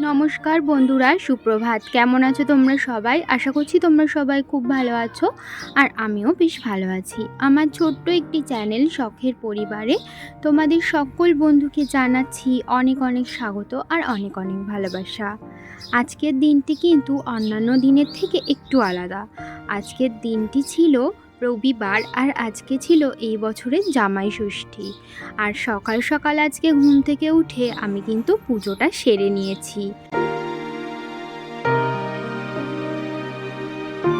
নমস্কার বন্ধুরা, সুপ্রভাত। কেমন আছো তোমরা সবাই? আশা করছি তোমরা সবাই খুব ভালো আছো আর আমিও বেশ ভালো আছি। আমার ছোট্ট একটি চ্যানেল শখের পরিবারে তোমাদের সকল বন্ধুকে জানাচ্ছি অনেক অনেক স্বাগত আর অনেক অনেক ভালোবাসা। আজকের দিনটি কিন্তু অন্যান্য দিনের থেকে একটু আলাদা। আজকের দিনটি ছিল রবিবার আর আজকে ছিল এই বছরের জামাই ষষ্ঠী। আর সকাল সকাল আজকে ঘুম থেকে উঠে আমি কিন্তু পুজোটা সেরে নিয়েছি।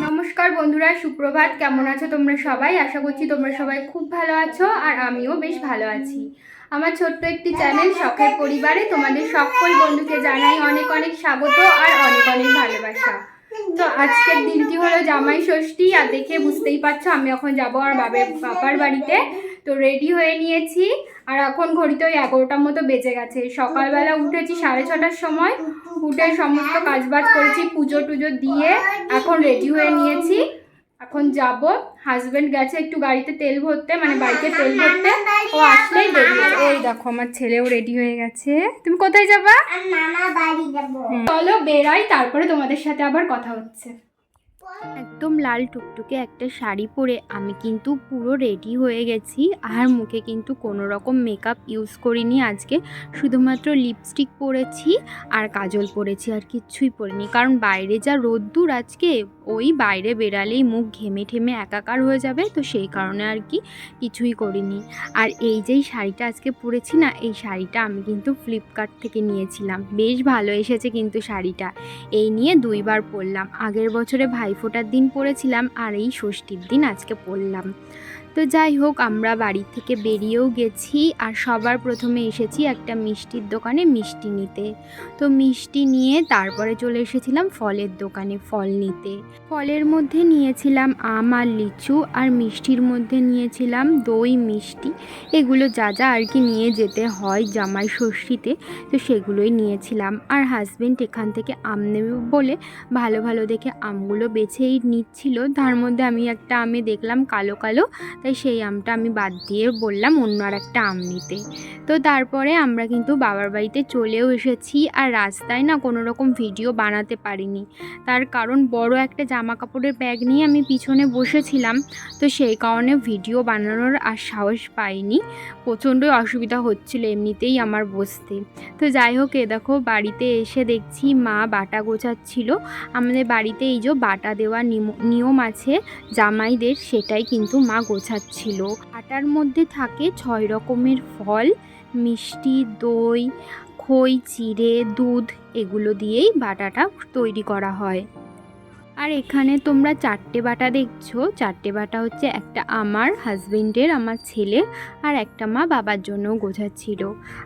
নমস্কার বন্ধুরা, সুপ্রভাত। কেমন আছো তোমরা সবাই? আশা করছি তোমরা সবাই খুব ভালো আছো আর আমিও বেশ ভালো আছি। আমার ছোট্ট একটি চ্যানেল শখের পরিবারে তোমাদের সকল বন্ধুকে জানাই অনেক অনেক স্বাগত আর অনেক অনেক ভালোবাসা। তো আজকের দিনটি হলো জামাই ষষ্ঠী, আর দেখে বুঝতেই পারছ আমি এখন যাব আর বাবার বাবার বাড়িতে। তো রেডি হয়ে নিয়েছি, আর এখন ঘড়িতে ওই এগারোটার মতো বেজে গেছে। সকালবেলা উঠেছি সাড়ে ছটার সময়, উঠে সমস্ত কাজবাজ করেছি, পুজো টুজো দিয়ে এখন রেডি হয়ে নিয়েছি। এখন যাব। হাজবেন্ড গেছে একটু গাড়িতে তেল ভরতে মানে বাড়িতে তেল ভরতে। ও আসলেই দেরি এই দেখো আমার ছেলেও রেডি হয়ে গেছে। তুমি কোথায় যাবা? মামা বাড়ি যাব। চলো বেরাই তারপরে তোমাদের সাথে আবার কথা হচ্ছে। একদম লাল টুকটুকে একটা শাড়ি পরে আমি কিন্তু পুরো রেডি হয়ে গেছি। আর মুখে কিন্তু কোনো রকম মেকআপ ইউজ করিনি আজকে। শুধুমাত্র লিপস্টিক পরেছি আর কাজল পরেছি, আর কিচ্ছুই পরিনি। কারণ বাইরে যা রোদ্দুর আজকে, ওই বাইরে বেরালেই মুখ ঘেমে ঠেমে একাকার হয়ে যাবে। তো সেই কারণে আর কি কিছুই করিনি। আর এই যেই শাড়িটা আজকে পরেছি না, এই শাড়িটা আমি কিন্তু ফ্লিপকার্ট থেকে নিয়েছিলাম। বেশ ভালো এসেছে কিন্তু শাড়িটা। এই নিয়ে দুইবার পরলাম। আগের বছরে ভাইফোঁটার দিন পড়েছিলাম আর এই ষষ্ঠীর দিন আজকে পরলাম তো যাই হোক, আমরা বাড়ি থেকে বেরিয়েও গেছি আর সবার প্রথমে এসেছি একটা মিষ্টির দোকানে মিষ্টি নিতে। তো মিষ্টি নিয়ে তারপরে চলে এসেছিলাম ফলের দোকানে ফল নিতে। ফলের মধ্যে নিয়েছিলাম আম আর লিচু আর মিষ্টির মধ্যে নিয়েছিলাম দই, মিষ্টি। এগুলো যা যা আর কি নিয়ে যেতে হয় জামাই ষষ্ঠীতে, তো সেগুলোই নিয়েছিলাম। আর হাজবেন্ড এখান থেকে আম নেবে বলে ভালো ভালো দেখে আমগুলো বেছেই নিচ্ছিল। তার মধ্যে আমি একটা আমে দেখলাম কালো কালো। সেই আমটা আমি বাদ দিয়ে বললাম অন্য আর একটা আম নিতে। তো তারপরে আমরা কিন্তু বাবার বাড়িতে চলেও এসেছি আর রাস্তায় না কোনো রকম ভিডিও বানাতে পারিনি। তার কারণ বড় একটা জামা কাপড়ের ব্যাগ নিয়ে আমি পিছনে বসেছিলাম, তো সেই কারণে ভিডিও বানানোর আর সাহস পাইনি। প্রচণ্ডই অসুবিধা হচ্ছিল এমনিতেই আমার বসতে। তো যাই হোক, এ দেখো বাড়িতে এসে দেখছি মা বাটা গোছাচ্ছিল। আমাদের বাড়িতে এই যে বাটা দেওয়ার নিম- নিয়ম আছে জামাইদের, সেটাই কিন্তু মা গোছাচ্ছিল আটার মধ্যে থাকে ছয় রকমের ফল, মিষ্টি, দই, খই, চিড়ে, দুধ, এগুলো দিয়েই বাটাটা তৈরি করা হয়। আর এখানে তোমরা চারটে বাটা দেখছ। চারটে বাটা হচ্ছে একটা আমার হাজবেন্ডের, আমার ছেলে আর একটা মা বাবার জন্য গোছাচ্ছিল।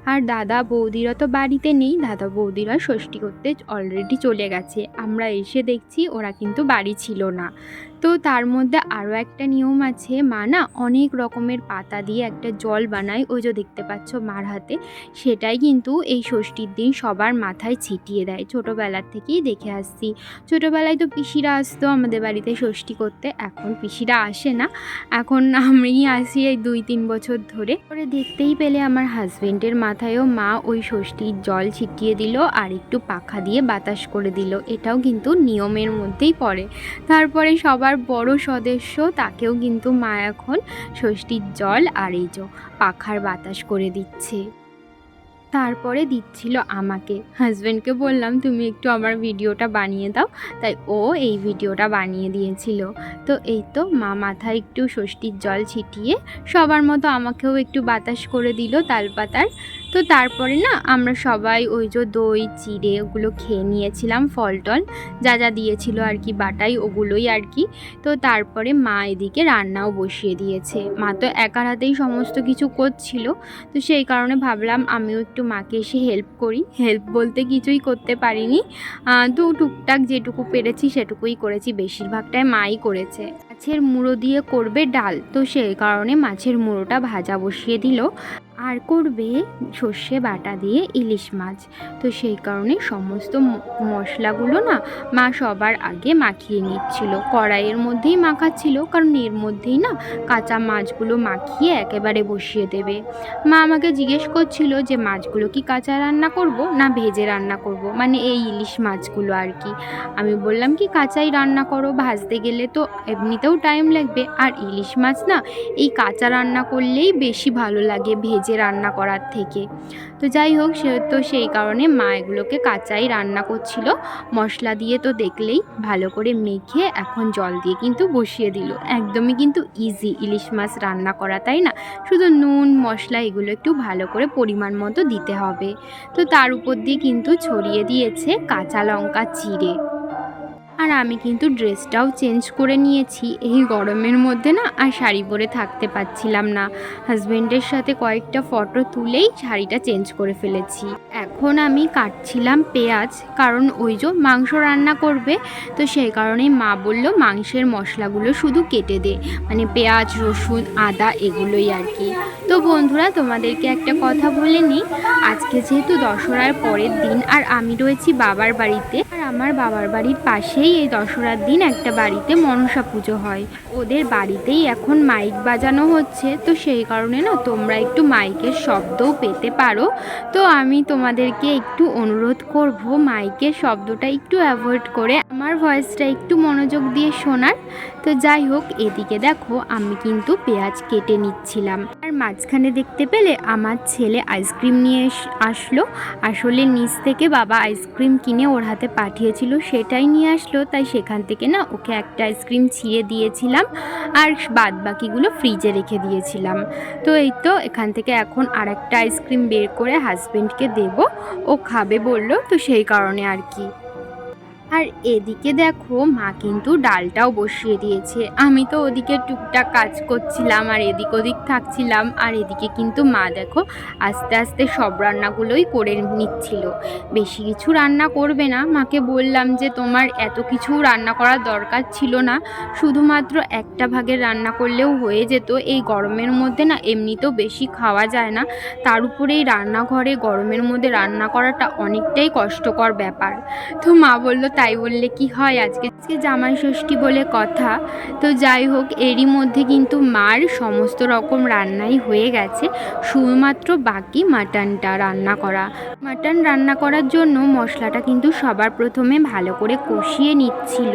আর দাদা বৌদিরা তো বাড়িতে নেই, দাদা বৌদিরা ষষ্ঠী করতে অলরেডি চলে গেছে। আমরা এসে দেখছি ওরা কিন্তু বাড়ি ছিল না। তো তার মধ্যে আরও একটা নিয়ম আছে, মা না অনেক রকমের পাতা দিয়ে একটা জল বানায়, ওই যে দেখতে পাচ্ছ মার হাতে। সেটাই কিন্তু এই ষষ্ঠীর দিন সবার মাথায় ছিটিয়ে দেয়। ছোটোবেলার থেকেই দেখে আসছি। ছোটোবেলায় তো পিসিরা আসতো আমাদের বাড়িতে ষষ্ঠী করতে, এখন পিসিরা আসে না। এখন আমি আসি এই দুই তিন বছর ধরে। পরে দেখতেই পেলে আমার হাজবেন্ডের মাথায়ও মা ওই ষষ্ঠীর জল ছিটিয়ে দিল আর একটু পাখা দিয়ে বাতাস করে দিল। এটাও কিন্তু নিয়মের মধ্যেই পড়ে। তারপরে সবার বড় সদস্য, তাকেও কিন্তু মা এখন ষষ্ঠীর জল আর এই যে পাখার বাতাস করে দিচ্ছে। তারপরে দিচ্ছিল আমাকে। হাজব্যান্ডকে বললাম, তুমি একটু আমার ভিডিওটা বানিয়ে দাও। তাই ও এই ভিডিওটা বানিয়ে দিয়েছিল। তো এই তো মা মাথায় একটু ষষ্ঠীর জল ছিটিয়ে সবার মতো আমাকেও একটু বাতাস করে দিল তালপাতার। তো তারপরে না আমরা সবাই ওই যে দই, চিড়ে ওগুলো খেয়ে নিয়েছিলাম ফল টল যা যা দিয়েছিল আর কি বাটাই, ওগুলোই আর কি। তো তারপরে মা এদিকে রান্নাও বসিয়ে দিয়েছে। মা তো একার হাতেই সমস্ত কিছু করছিল। তো সেই কারণে ভাবলাম আমিও একটু মাকে এসে হেল্প করি। হেল্প বলতে কিছুই করতে পারিনি। তো টুকটাক যেটুকু পেরেছি সেটুকুই করেছি। বেশিরভাগটাই মাই করেছে। মাছের মুড়ো দিয়ে করবে ডাল। তো সেই কারণে মাছের মুড়োটা ভাজা বসিয়ে দিল। আর করবে সর্ষে বাটা দিয়ে ইলিশ মাছ। তো সেই কারণে সমস্ত মশলাগুলো না মা সবার আগে মাখিয়ে নিচ্ছিল। কড়াইয়ের মধ্যেই মাখাচ্ছিল, কারণ এর মধ্যেই না কাঁচা মাছগুলো মাখিয়ে একেবারে বসিয়ে দেবে। মা আমাকে জিজ্ঞেস করছিল যে, মাছগুলো কি কাঁচা রান্না করব না ভেজে রান্না করব? মানে এই ইলিশ মাছগুলো আর কি। আমি বললাম, কি কাঁচাই রান্না করো, ভাজতে গেলে তো এমনিতেও টাইম লাগবে। আর ইলিশ মাছ না এই কাঁচা রান্না করলেই বেশি ভালো লাগে ভেজে রান্না করার থেকে। তো যাই হোক, সে তো সেই কারণে মা এগুলোকে কাঁচাই রান্না করছিল। মশলা দিয়ে তো দেখলেই ভালো করে মেখে এখন জল দিয়ে কিন্তু বসিয়ে দিল। একদমই কিন্তু ইজি ইলিশ মাছ রান্না করা, তাই না? শুধু নুন, মশলা এগুলো একটু ভালো করে পরিমাণ মতো দিতে হবে। তো তার উপর দিয়ে কিন্তু ছড়িয়ে দিয়েছে কাঁচা লঙ্কা চিড়ে। আর আমি কিন্তু ড্রেসটাও চেঞ্জ করে নিয়েছি। এই গরমের মধ্যে না আর শাড়ি পরে থাকতে পারছিলাম না। হাজব্যান্ডের সাথে কয়েকটা ফটো তুলেই শাড়িটা চেঞ্জ করে ফেলেছি। এখন আমি কাটছিলাম পেঁয়াজ, কারণ ওই যে মাংস রান্না করবে, তো সেই কারণেই মা বলল মাংসের মশলাগুলো শুধু কেটে দে মানে পেঁয়াজ, রসুন, আদা এগুলোই আর কি। তো বন্ধুরা, তোমাদেরকে একটা কথা বলে নিই, আজকে যেহেতু দশরার পরের দিন আর আমি রয়েছি বাবার বাড়িতে, আর আমার বাবার বাড়ির পাশেই এই দশরার দিন একটা বাড়িতে মনসা পুজো হয়। ওদের বাড়িতেই এখন মাইক বাজানো হচ্ছে। তো সেই কারণে না তোমরা একটু মাইকের শব্দও পেতে পারো। তো আমি তোমাদেরকে একটু অনুরোধ করব মাইকের শব্দটা একটু অ্যাভয়েড করে। আমার ভয়েসটা একটু মনোযোগ দিয়ে শোনার। তো যাই হোক, এদিকে দেখো আমি কিন্তু পেঁয়াজ কেটে নিচ্ছিলাম। মাঝখানে দেখতে পেলে আমার ছেলে আইসক্রিম নিয়ে আসলো। আসলে নিচ থেকে বাবা আইসক্রিম কিনে ওর হাতে পাঠিয়েছিল, সেটাই নিয়ে আসলো। তাই সেখান থেকে না ওকে একটা আইসক্রিম ছিঁড়ে দিয়েছিলাম আর বাদ বাকিগুলো ফ্রিজে রেখে দিয়েছিলাম। তো এই তো এখান থেকে এখন আর একটা আইসক্রিম বের করে হাজব্যান্ডকে দেব। ও খাবে বলল, তো সেই কারণে আর কি। আর এদিকে দেখো মা কিন্তু ডালটাও বসিয়ে দিয়েছে। আমি তো ওদিকে টুকটাক কাজ করছিলাম আর এদিক ওদিক থাকছিলাম। আর এদিকে কিন্তু মা দেখো আস্তে আস্তে সব রান্নাগুলোই করে নিচ্ছিল। বেশি কিছু রান্না করবে না। মাকে বললাম যে তোমার এত কিছু রান্না করার দরকার ছিল না। শুধুমাত্র একটা ভাগের রান্না করলেও হয়ে যেত। এই গরমের মধ্যে না এমনিতেও বেশি খাওয়া যায় না। তার উপরে এই রান্নাঘরে গরমের মধ্যে রান্না করাটা অনেকটাই কষ্টকর ব্যাপার। তো মা বলল তাই বললে কি হয় আজকে? আজকে জামাই ষষ্ঠী বলে কথা। তো যাই হোক, এরই মধ্যে কিন্তু মার সমস্ত রকম রান্নাই হয়ে গেছে। শুধুমাত্র বাকি মাটনটা রান্না করা। মাটন রান্না করার জন্য মশলাটা কিন্তু সবার প্রথমে ভালো করে কষিয়ে নিচ্ছিল।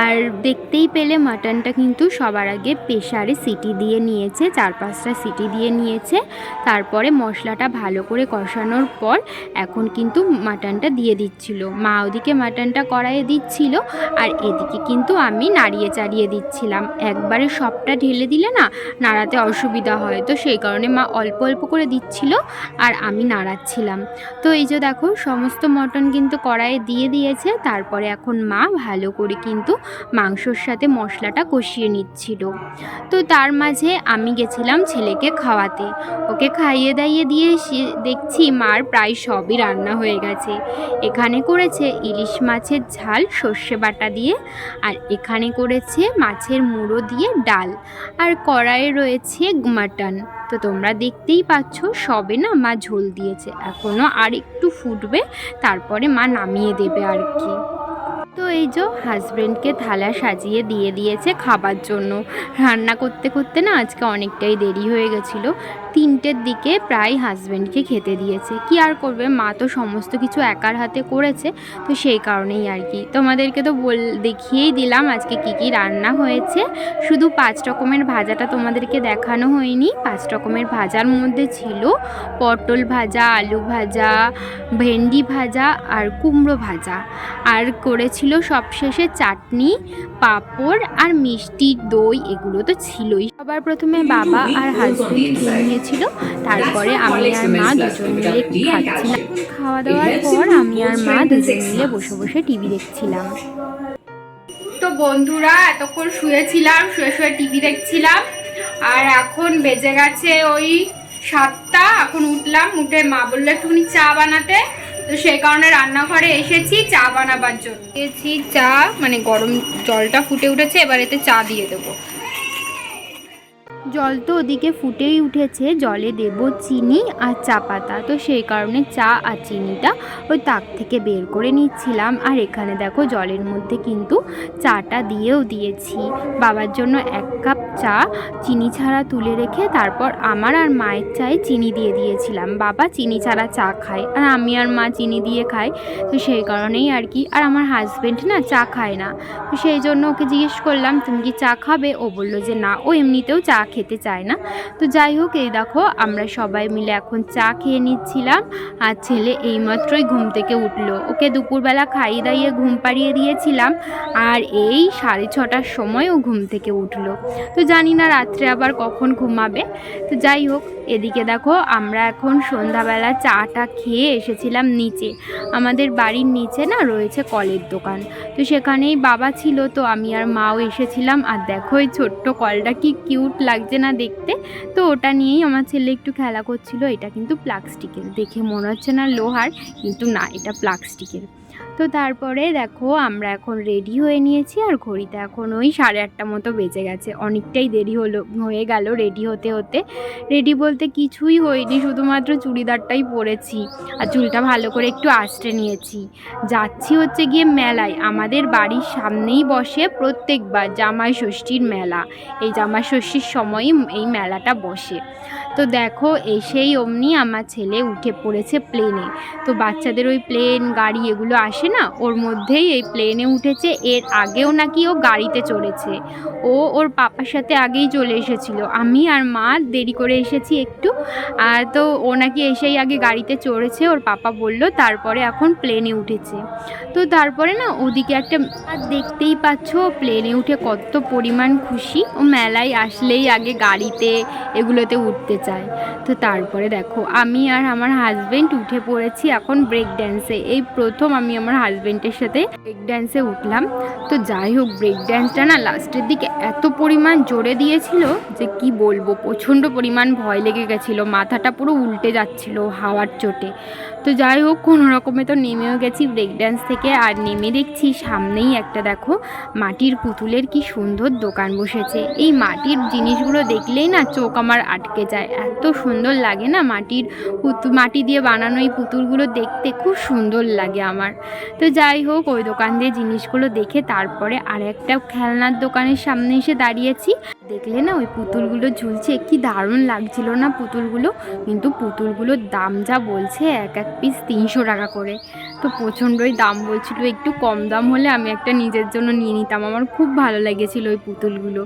আর দেখতেই পেলে মাটনটা কিন্তু সবার আগে প্রেশারে সিটি দিয়ে নিয়েছে, চার পাঁচটা সিটি দিয়ে নিয়েছে। তারপরে মশলাটা ভালো করে কষানোর পর এখন কিন্তু মাটনটা দিয়ে দিচ্ছিল। মা ওদিকে মাটনটা কড়াইয়ে দিচ্ছিল, আর এদিকে কিন্তু আমি নাড়িয়ে চাড়িয়ে দিচ্ছিলাম। একবারে সবটা ঢেলে দিলে না নাড়াতে অসুবিধা হয়, তো সেই কারণে মা অল্প অল্প করে দিচ্ছিল আর আমি নাড়াচ্ছিলাম। তো এই যে দেখো, সমস্ত মটন কিন্তু কড়াইয়ে দিয়ে দিয়েছে, তারপরে এখন মা ভালো করে কিন্তু মাংসর সাথে মশলাটা কষিয়ে নিচ্ছিল। তো তার মাঝে আমি গেছিলাম ছেলেকে খাওয়াতে। ওকে খাইয়ে দাইয়ে দিয়ে দেখছি মার প্রায় সবই রান্না হয়ে গেছে। এখানে করেছে ইলিশ মাছের ঝাল সর্ষে বাটা দিয়ে, আর এখানে করেছে মাছের মুড়ো দিয়ে ডাল। আর কড়াইয়ে রয়েছে মাটন। তো তোমরা দেখতেই পাচ্ছ, সবে না মা ঝোল দিয়েছে। এখনও আর একটু ফুটবে, তারপরে মা নামিয়ে দেবে আর কি। তো এই যে হাজব্যান্ডকে থালা সাজিয়ে দিয়ে দিয়েছে খাবার জন্য। রান্না করতে করতে না আজকে অনেকটাই দেরি হয়ে গেছিল। তিনটের দিকে প্রায় হাজব্যান্ডকে খেতে দিয়েছে। কি আর করবে? মা তো সমস্ত কিছু একার হাতে করেছে, তো সেই কারণেই আর কি। তোমাদেরকে তো বল, দেখিয়েই দিলাম আজকে কি কি রান্না হয়েছে। শুধু পাঁচ রকমের ভাজাটা তোমাদেরকে দেখানো হয়নি। পাঁচ রকমের ভাজার মধ্যে ছিল পটল ভাজা, আলু ভাজা, ভেন্ডি ভাজা আর কুমড়ো ভাজা। আর করেছিল সবশেষে চাটনি, পাঁপড় আর মিষ্টি দই, এগুলো তো ছিলই। সবার প্রথমে বাবা আর হাজবেন্ড খেয়ে নিয়েছিল তারপরে আমি আর মা দুজন মিলে খাচ্ছিলাম। খাওয়া দাওয়ার পর আমি আর মা দুজন মিলে বসে বসে টিভি দেখছিলাম। তো বন্ধুরা এতক্ষণ শুয়েছিলাম শুয়ে শুয়ে টিভি দেখছিলাম। আর এখন বেজে গেছে ওই সাতটা। এখন উঠলাম উঠে মা বলল একটুখানি চা বানাতে। তো সেই কারণে রান্নাঘরে এসেছি চা বানাবার জন্য। দিয়েছি চা মানে গরম জলটা ফুটে উঠেছে এবার এতে চা দিয়ে দেবো। জল তো ওদিকে ফুটেই উঠেছে। জলে দেব চিনি আর চা পাতা। তো সেই কারণে চা আর চিনিটা ওই তাক থেকে বের করে নিচ্ছিলাম। আর এখানে দেখো জলের মধ্যে কিন্তু চাটা দিয়েও দিয়েছি। বাবার জন্য এক কাপ চা চিনি ছাড়া তুলে রেখে তারপর আমার আর মায়ের চায়ে চিনি দিয়ে দিয়েছিলাম। বাবা চিনি ছাড়া চা খায় আর আমি আর মা চিনি দিয়ে খাই। তো সেই কারণেই আর কি। আর আমার হাজব্যান্ড না চা খায় না। তো সেই জন্য ওকে জিজ্ঞেস করলাম, তুমি কি চা খাবে? ও বলল যে, না। ও এমনিতেও চা খেতে চায় না। তো যাই হোক, এই দেখো, আমরা সবাই মিলে এখন চা খেয়ে নিচ্ছিলাম আর ছেলে এইমাত্রই ঘুম থেকে উঠল। ওকে দুপুরবেলা খাইয়ে দাইয়ে ঘুম পাড়িয়ে দিয়েছিলাম আর এই সাড়ে ছটার সময় ও ঘুম থেকে উঠল। তো জানি না রাত্রে আবার কখন ঘুমাবে। তো যাই হোক এদিকে দেখো, আমরা এখন সন্ধ্যাবেলা চাটা খেয়ে এসেছিলাম নিচে। আমাদের বাড়ির নিচে না রয়েছে কলের দোকান। তো সেখানেই বাবা ছিল, তো আমি আর মাও এসেছিলাম। আর দেখো, এই ছোট্ট কলটা কি কিউট লাগছে না দেখতে। তো ওটা নিয়েই আমার ছেলে একটু খেলা করছিল। এটা কিন্তু প্লাস্টিকের। দেখে মনে হচ্ছে না লোহার, কিন্তু না, এটা প্লাস্টিকের। তো তারপরে দেখো, আমরা এখন রেডি হয়ে নিয়েছি আর ঘড়িতে এখন ওই সাড়ে আটটা মতো বেজে গেছে। অনেকটাই দেরি হলো, হয়ে গেল রেডি হতে হতে। রেডি বলতে কিছুই হয়নি, শুধুমাত্র চুড়িদারটাই পরেছি আর চুলটা ভালো করে একটু আঁচড়ে নিয়েছি। যাচ্ছি হচ্ছে গিয়ে মেলায়। আমাদের বাড়ির সামনেই বসে প্রত্যেকবার জামাই ষষ্ঠীর মেলা। এই জামাই ষষ্ঠীর সময়ই এই মেলাটা বসে। তো দেখো এসেই অমনি আমার ছেলে উঠে পড়েছে প্লেনে তো বাচ্চাদের ওই প্লেন গাড়ি এগুলো আসে না? ওর মধ্যেই এই প্লেনে উঠেছে। এর আগেও নাকি ও গাড়িতে চড়েছে। ও ওর পাপার সাথে আগেই চলে এসেছিল। আমি আর মা দেরি করে এসেছি একটু। আর তো ও নাকি এসেই আগে গাড়িতে চড়েছে। ওর পাপা বলল, তারপরে এখন প্লেনে উঠেছে। তো তারপরে না, ওদিকে একটা দেখতেই পাচ্ছ। প্লেনে উঠে কত পরিমাণ খুশি। ও মেলায় আসলেই আগে গাড়িতে, এগুলোতে উঠতে চায় তো তারপরে দেখো, আমি আর আমার হাজবেন্ড উঠে পড়েছি এখন ব্রেক ড্যান্সে এই প্রথম আমি আমার হাজবেন্ডের সাথে ব্রেক ড্যান্সে উঠলাম। তো যাই হোক ব্রেক ড্যান্সটা না লাস্টের দিকে এত পরিমাণ জোরে দিয়েছিল যে কি বলব, প্রচণ্ড পরিমাণ ভয় লেগে গেছিল। মাথাটা পুরো উল্টে যাচ্ছিল হাওয়ার চোটে। তো যাই হোক, কোনো রকমে তো নেমেও গেছি ব্রেক ড্যান্স থেকে। আর নেমে দেখছি সামনেই একটা দেখো, মাটির পুতুলের কি সুন্দর দোকান বসেছে। এই মাটির জিনিসগুলো দেখলেই না চোখ আমার আটকে যায়। এত সুন্দর লাগে না মাটির পুতু, মাটি দিয়ে বানানো এই পুতুলগুলো দেখতে? খুব সুন্দর লাগে আমার। তো যাই হোক, ওই দোকান দিয়ে জিনিসগুলো দেখে তারপরে আর একটা খেলনার দোকানের সামনে এসে দাঁড়িয়েছি। দেখলে না, ওই পুতুলগুলো ঝুলছে। কি দারুণ লাগছিল না পুতুলগুলো? কিন্তু পুতুলগুলোর দাম যা বলছে, এক এক পিস তিনশো টাকা করে। তো প্রচণ্ডই দাম বলছিল, একটু কম দাম হলে আমি একটা নিজের জন্য নিয়ে নিতাম, আমার খুব ভালো লেগেছিল ওই পুতুলগুলো।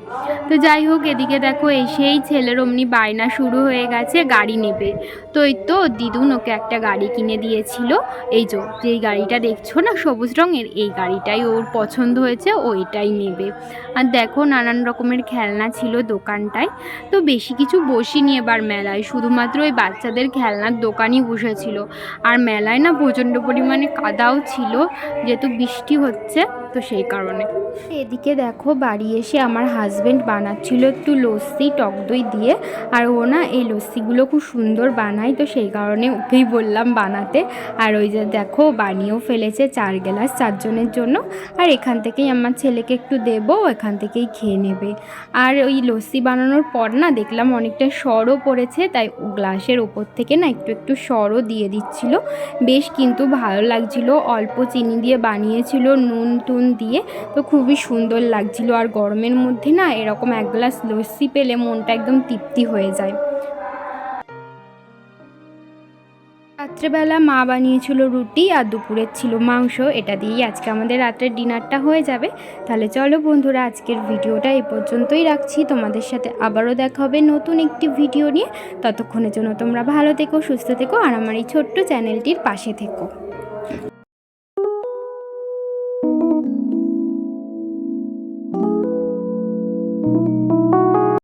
তো যাই হোক, এদিকে দেখো এসেই ছেলের অমনি বায়না শুরু হয়ে গেছে, গাড়ি নেবে। তো এই তো দিদুন ওকে একটা গাড়ি কিনে দিয়েছিল, এই যে যেই গাড়িটা দেখছ না সবুজ রঙের, এই গাড়িটাই ওর পছন্দ হয়েছে, ও এটাই নেবে। আর দেখো নানান রকমের খেলনা ছিল দোকানটায়, তো বেশি কিছু বসিনি এবার মেলায়, শুধুমাত্র ওই বাচ্চাদের খেলনার দোকানই বসেছিল। আর মেলায় না প্রচণ্ড পরিমাণে কাদাও ছিল যেহেতু বৃষ্টি হচ্ছে। তো সেই কারণে। এদিকে দেখো, বাড়ি এসে আমার হাজব্যান্ড বানাচ্ছিল একটু লস্যি, টক দই দিয়ে। আর ও না এই লস্যিগুলো খুব সুন্দর বানায়, তো সেই কারণে ওকেই বললাম বানাতে। আর ওই যে দেখো, বানিয়েও ফেলেছে চার গ্লাস চারজনের জন্য। আর এখান থেকেই আমার ছেলেকে একটু দেবো এখান থেকেই খেয়ে নেবে। আর ওই লস্যি বানানোর পর না, দেখলাম অনেকটা সরও পড়েছে, তাই গ্লাসের ওপর থেকে না একটু একটু সরও দিয়ে দিচ্ছিল। বেশ কিন্তু ভালো লাগছিল, অল্প চিনি দিয়ে বানিয়েছিল নুন টুন দিয়ে তো খুবই সুন্দর লাগছিল। আর গরমের মধ্যে না এরকম এক গ্লাস লস্যি পেলে মনটা একদম তৃপ্তি হয়ে যায়। রাত্রেবেলা মা বানিয়েছিল রুটি আর দুপুরের ছিল মাংস। এটা দিয়েই আজকে আমাদের রাত্রের ডিনারটা হয়ে যাবে। তাহলে চলো বন্ধুরা, আজকের ভিডিওটা এই পর্যন্তই রাখছি। তোমাদের সাথে আবারও দেখা হবে নতুন একটি ভিডিও নিয়ে। ততক্ষণের জন্য তোমরা ভালো থেকো, সুস্থ থেকো আর আমার এই ছোট্ট চ্যানেলটির পাশে থেকো।